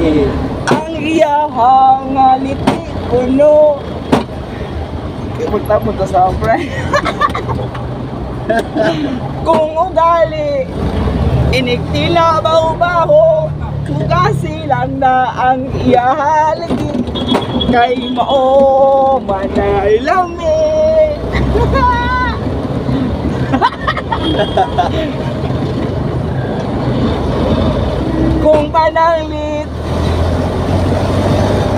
Ang iyahang ngiti puno. Punta punta sa pre. Kung ugali, iniktila baho-baho, Kugasi lang na ang iyahalagi Kay mao manay lamig Kung pananglit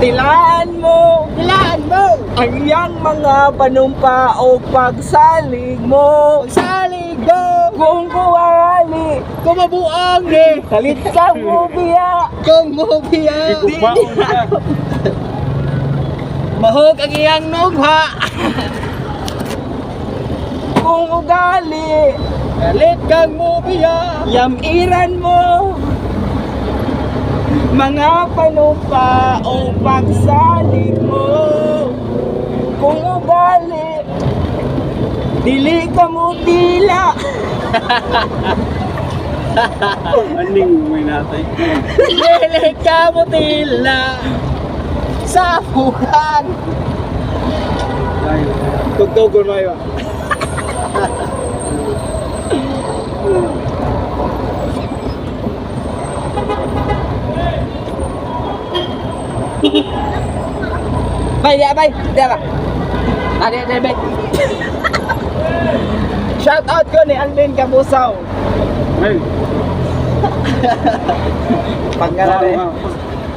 Tilaan mo Ilaan mo! ang iyang mga panumpa o pagsalig mo Salig mo! Kung kuwali Kumabuang ni! Kalit ka mo biya Kung mubiya! Di Mahog ang iyang nugha! Kung ugali Galit kang mubiya! Yamiran mo Mga panumpa o pagsalig mo Kung ugali Dili ka mo tila Aning may natay. Galit ka mo tila! Sa bukan! Tugtugon mo yun Bay, dia bay, dia ba? Ah, dia, dia bay. Shout out ko ni Alvin Kabusaw. Ay, Pangalan eh.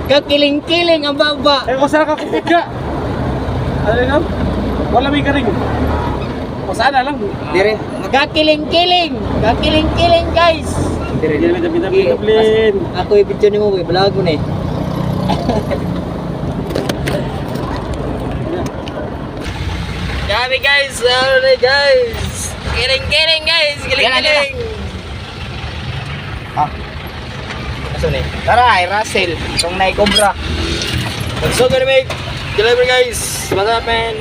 Kakiling-kiling ang baba! Eh, kung saan ka kupit ka? Ano yun? Wala may karing. O sana lang. Dire. Kakiling-kiling! Kakiling-kiling guys! Dire. Hindi na dami Dublin. Ako i-video ni mo, eh. Balag mo na eh. Guys! Ano na guys? Kiling-kiling guys! Kiling-kiling! Aso ni? Tara, ay Russell. Kung naikobra. So gonna make delivery guys! What happened?